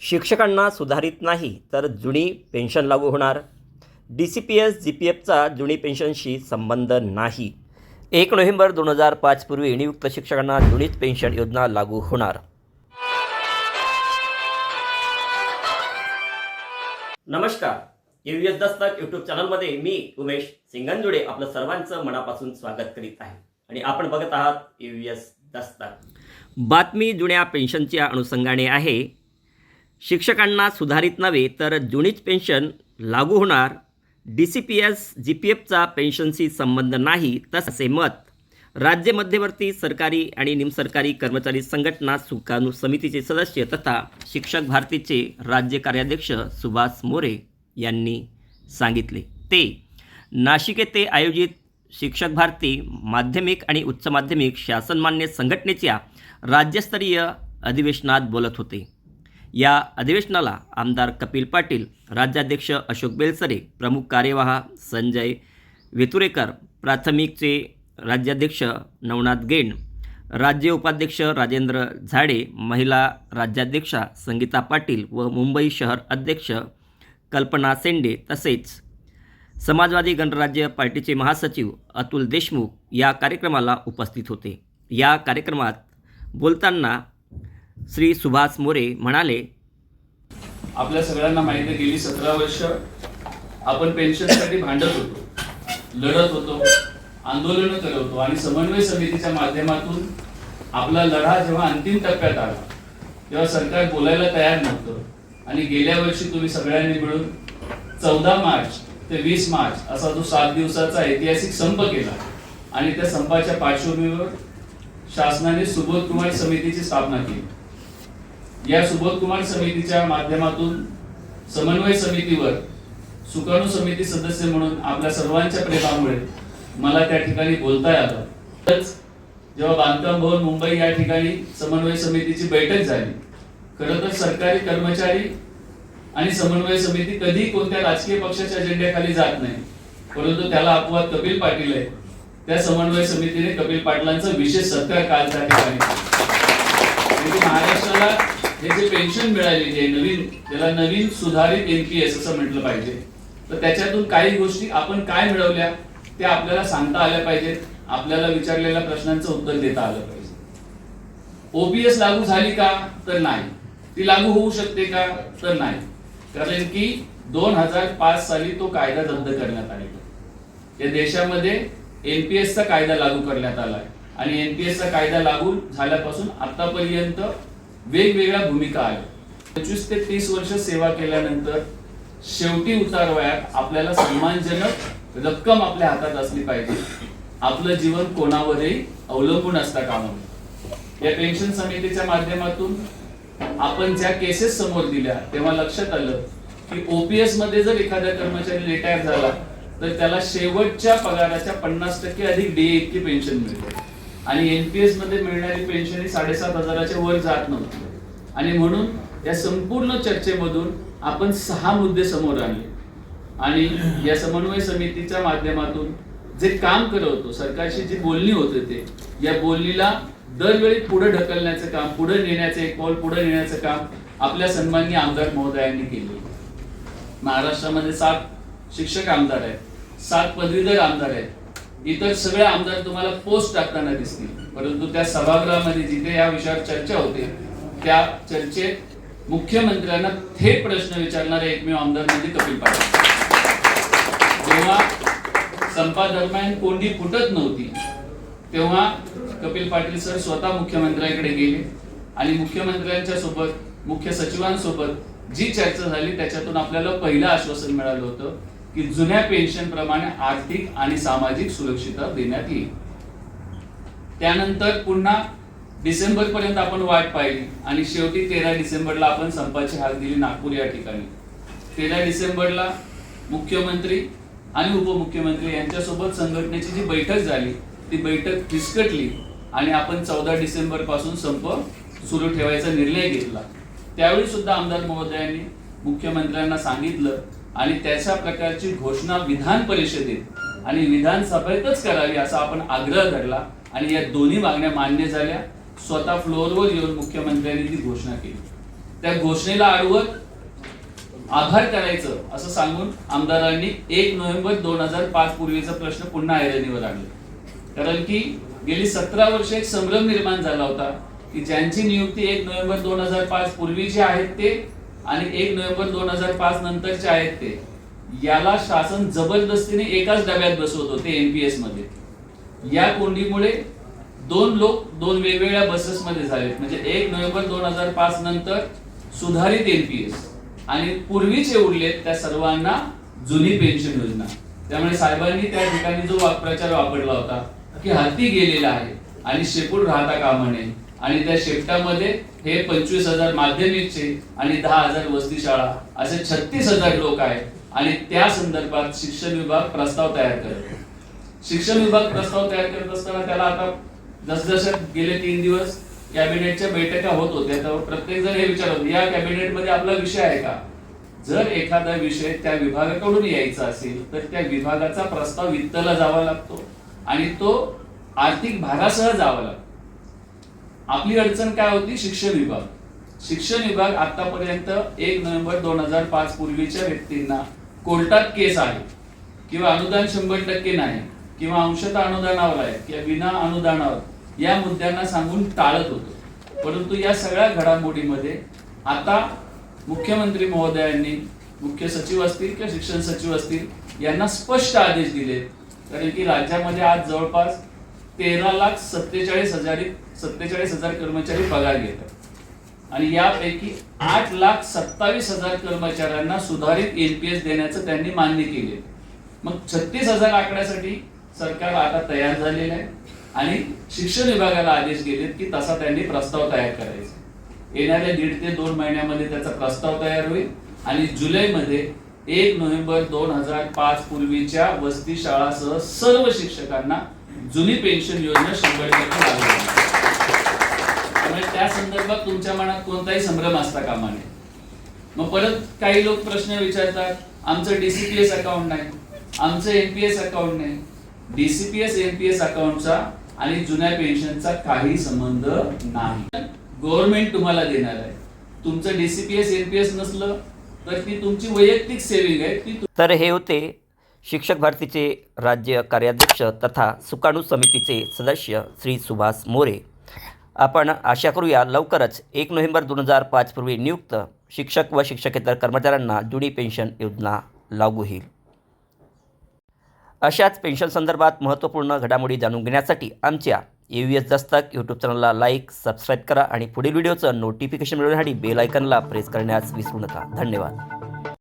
शिक्षकांना सुधारित नाही तर जुनी पेन्शन लागू होणार. D C P S G P एफचा जुनी पेन्शनशी संबंध नाही. एक नोव्हेंबर दोन हजार पाचपूर्वी नियुक्त शिक्षकांना जुनीच पेन्शन योजना लागू होणार. नमस्कार. यू एस दस्तक यूट्यूब चॅनलमध्ये मी उमेश सिंगंजुडे आपलं सर्वांचं मनापासून स्वागत करीत आहे. आणि आपण बघत आहात यू एस दस्तक. बातमी जुन्या पेन्शनच्या अनुषंगाने आहे. शिक्षकांना सुधारित नव्हे तर जुनीच पेन्शन लागू होणार. D C P S G P एफचा पेन्शनशी संबंध नाही तसे मत राज्य मध्यवर्ती सरकारी आणि निमसरकारी कर्मचारी संघटना सुकाणू समितीचे सदस्य तथा शिक्षक भारतीचे राज्य कार्याध्यक्ष सुभाष मोरे यांनी सांगितले. ते नाशिक येथे आयोजित शिक्षक भारती माध्यमिक आणि उच्च माध्यमिक शासनमान्य संघटनेच्या राज्यस्तरीय अधिवेशनात बोलत होते. या अधिवेशनाला आमदार कपिल पाटील राज्याध्यक्ष अशोक बेलसरे प्रमुख कार्यवाह संजय वेतुरेकर प्राथमिकचे राज्याध्यक्ष नवनाथ गेंड राज्य उपाध्यक्ष राजेंद्र झाडे महिला राज्याध्यक्षा संगीता पाटील व मुंबई शहर अध्यक्ष कल्पना सेंडे तसेच समाजवादी गणराज्य पार्टीचे महासचिव अतुल देशमुख या कार्यक्रमाला उपस्थित होते. या कार्यक्रमात बोलताना श्री सुभाष मोरे म्हणाले आपल्या सगळ्यांना माहिती गेली सतरा वर्ष आपण पेन्शनसाठी भांडत होतो लढत होतो आंदोलन करत होतो आणि समन्वय समितीच्या माध्यमातून आपला लढा जेव्हा अंतिम टप्प्यात आला तेव्हा सरकार बोलायला तयार नव्हतं. आणि गेल्या वर्षी तुम्ही सगळ्यांनी मिळून चौदा मार्च ते वीस मार्च असा जो सात दिवसाचा ऐतिहासिक संप केला. आणि त्या संपाच्या पार्श्वभूमीवर शासनाने सुबोध कुमार समितीची स्थापना केली. या सुबोध कुमार समितीच्या माध्यमातून समन्वय समितीवर सुकाणू समिती सदस्य म्हणून आपल्या सर्वांच्या प्रेमामुळे मला त्या ठिकाणी बोलता आलं. तरच जेव्हा बांधकाम भवन मुंबई या ठिकाणी समन्वय समितीची बैठक झाली खरं तर सरकारी कर्मचारी आणि समन्वय समिती कधी कोणत्या राजकीय पक्षाच्या अजेंड्याखाली जात नाही परंतु त्याला अपवाद कपिल पाटील आहे त्या समन्वय समितीने कपिल पाटलांचा विशेष सत्कार काल त्या ठिकाणी म्हणजे महाराष्ट्राला हे जे पेन्शन मिळालेली आहे नवीन त्याला नवीन सुधारित एनपीएस असं म्हटलं पाहिजे तर त्याच्यातून काही गोष्टी आपण काय मिळवल्या त्या आपल्याला सांगता आल्या पाहिजेत आपल्याला विचारलेल्या प्रश्नांचं उत्तर देता आलं पाहिजे. ओपीएस लागू झाली का तर नाही. ती लागू होऊ शकते का तर नाही. कारण की दोन हजार पाच साली तो कायदा रद्द करण्यात आलेला या देशामध्ये एनपीएस चा कायदा लागू करण्यात आलाय आणि एनपीएस चा कायदा लागू झाल्यापासून आतापर्यंत वेगवेगळ्या भूमिका आल्या पंचवीस ते तीस वर्ष सेवा केल्यानंतर शेवटी उतार वयात आपल्याला सन्मानजनक रक्कम आपल्या हातात असली पाहिजे. आपलं जीवन कोणावरही अवलंबून असता कामा या पेन्शन समितीच्या माध्यमातून आपण ज्या केसेस समोर दिल्या तेव्हा लक्षात आलं की ओपीएसमध्ये जर एखादा कर्मचारी रिटायर झाला तर त्याला शेवटच्या पगाराच्या पन्नास टक्के अधिक डीए इतकी पेन्शन मिळते. आणि एनपीएसमध्ये मिळणारी पेन्शन ही साडेसात हजाराच्या वर जात नव्हती. आणि म्हणून या संपूर्ण चर्चेमधून आपण सहा मुद्दे समोर आणले. आणि या समन्वय समितीच्या माध्यमातून जे काम करत होतो सरकारशी जी बोलणी होते ते या बोलणीला दरवेळी पुढे ढकलण्याचं काम पुढे नेण्याचं एक पाऊल पुढे नेण्याचं काम आपल्या सन्माननीय आमदार महोदयांनी केले. महाराष्ट्रामध्ये सात शिक्षक आमदार आहेत सात पदवीधर आमदार आहेत. इतर सगळे आमदार तुम्हाला पोस्ट टाकताना दिसतील. परंतु त्या सभागृहामध्ये जिथे या विषयावर चर्चा होते त्या चर्चेत मुख्यमंत्र्यांना थेट प्रश्न विचारणारे एकमेव आमदार म्हणजे कपिल पाटील. जेव्हा संपादरम्यान कोंडी फुटत नव्हती तेव्हा कपिल पाटील सर स्वतः मुख्यमंत्र्यांकडे गेले आणि मुख्यमंत्र्यांच्या सोबत मुख्य सचिवांसोबत जी चर्चा झाली त्याच्यातून आपल्याला पहिलं आश्वासन मिळालं होतं की जुन्या पेन्शन प्रमाणे आर्थिक आणि सामाजिक सुरक्षितता देण्यात येईल. त्यानंतर पुन्हा डिसेंबर पर्यंत आपण वाट पाहिली आणि शेवटी तेरा डिसेंबरला आपण संपाची हाक दिली नागपूर या ठिकाणी. तेरा डिसेंबरला मुख्यमंत्री आणि उपमुख्यमंत्री यांच्यासोबत संघटनेची जी बैठक झाली ती बैठक फिसकटली आणि आपण चौदा डिसेंबरपासून संप सुरू ठेवायचा निर्णय घेतला. त्यावेळी सुद्धा आमदार महोदयांनी मुख्यमंत्र्यांना सांगितलं आणि त्याच्या प्रकारची घोषणा विधान परिषदेत आणि विधानसभेतच करावी असा आपण आग्रह धरला आणि या दोन्ही मागण्या मान्य झाल्या. स्वतः फ्लोअरवर येऊन मुख्यमंत्र्यांनी ती घोषणा केली. त्या घोषणेला आडवत आभार करायचं असं सांगून आमदारांनी एक नोव्हेंबर दोन हजार पाच पूर्वीचा प्रश्न पुन्हा ऐरणीवर आणला. कारण की गेली सतरा वर्ष एक संभ्रम निर्माण झाला होता की ज्यांची नियुक्ती एक नोव्हेंबर दोन हजार पाच पूर्वी जे आहेत ते आणि एक नोव्हेंबर दोन हजार पाच नंतरचे आहेत ते. याला शासन जबरदस्तीने एकाच डब्यात बसवत होते एनपीएसमध्ये. या कोंडीमुळे दोन लोक दोन वेगवेगळ्या बसेसमध्ये झालेत. म्हणजे एक नोव्हेंबर दोन हजार पाच नंतर सुधारित एनपीएस आणि पूर्वीचे उरलेत त्या सर्वांना जुनी पेन्शन योजना. त्यामुळे साहेबांनी त्या ठिकाणी जो प्रचार वापरला होता की हत्ती गेलेला आहे आणि शेपूट राहता कामा नये. आणि त्या शेपटामध्ये हे पंचवीस हजार माध्यमिकचे आणि दहा हजार वसती शाळा असे छत्तीस हजार लोक आहेत. आणि त्या संदर्भात शिक्षण विभाग प्रस्ताव तयार करत शिक्षण विभाग प्रस्ताव तयार करत असताना त्याला आता जसजसं गेले तीन दिवस कॅबिनेटच्या बैठका होत होत्या त्यावर प्रत्येक जण हे विचारत या कॅबिनेटमध्ये आपला विषय आहे का? जर एखादा विषय त्या विभागाकडून यायचा असेल तर त्या विभागाचा प्रस्ताव वित्तला जावा लागतो आणि तो आर्थिक भागासह जावा लागतो. आपली अडचण काय होती? शिक्षण विभाग. शिक्षण विभाग आतापर्यंत एक नोव्हेंबर दोन हजार पाच पूर्वीच्या व्यक्तींना कोर्टात केस आहे किंवा अनुदान शंभर टक्के नाही किंवा अंशतः अनुदानावर आहे किंवा विना अनुदानावर या मुद्द्यांना सांगून टाळत होतो. परंतु या सगळ्या घडामोडीमध्ये आता मुख्यमंत्री महोदयांनी मुख्य सचिव असतील किंवा शिक्षण सचिव असतील यांना स्पष्ट आदेश दिले. कारण की राज्यामध्ये आज जवळपास तेरा लाख सत्तेचाळीस हजार सत्तेचाळीस हजार कर्मचारी पगार घेतात. आणि यापैकी आठ लाख सत्तावीस हजार कर्मचाऱ्यांना सुधारित एनपीएस देण्याचं त्यांनी मान्य केले मग छत्तीस हजार आकड्यासाठी सरकार आता तयार झालेलं आहे. आणि शिक्षण विभागाला आदेश गेलेत की तसा त्यांनी प्रस्ताव तयार करायचा येणाऱ्या दीड ते दोन महिन्यामध्ये त्याचा प्रस्ताव तयार होईल. आणि जुलैमध्ये एक नोव्हेंबर दोन हजार पाच पूर्वीच्या वस्ती शाळासह सर्व शिक्षकांना जुनी पेन्शन योजना शंभर टक्के लागू त्यामुळे त्या संदर्भात तुमच्या मनात कोणताही संभ्रम असता कामा नये. मग परत काही लोक प्रश्न विचारतात आमचं डीसीपीएस अकाउंट नाही आमचं एनपीएस अकाउंट नाही. डीसीपीएस एनपीएस अकाउंटचा आणि जुन्या पेन्शनचा काही संबंध नाही. गव्हर्नमेंट तुम्हाला देणार आहे. तुमचं डीसीपीएस एनपीएस नसलं तर ती तुमची वैयक्तिक सेविंग आहे ती तर हे होते शिक्षक भारतीचे राज्य कार्याध्यक्ष तथा सुकाणू समितीचे सदस्य श्री सुभाष मोरे. आपण आशा करूया लवकरच एक नोव्हेंबर दोन हजार पाचपूर्वी नियुक्त शिक्षक व शिक्षकेतर कर्मचाऱ्यांना जुनी पेन्शन योजना लागू होईल. अशाच पेन्शन संदर्भात महत्त्वपूर्ण घडामोडी जाणून घेण्यासाठी आमच्या A V S Dastak YouTube चॅनलला लाईक सबस्क्राईब करा आणि पुढील व्हिडिओचं नोटिफिकेशन मिळवण्यासाठी बेल आयकनला प्रेस करण्यास विसरू नका. धन्यवाद.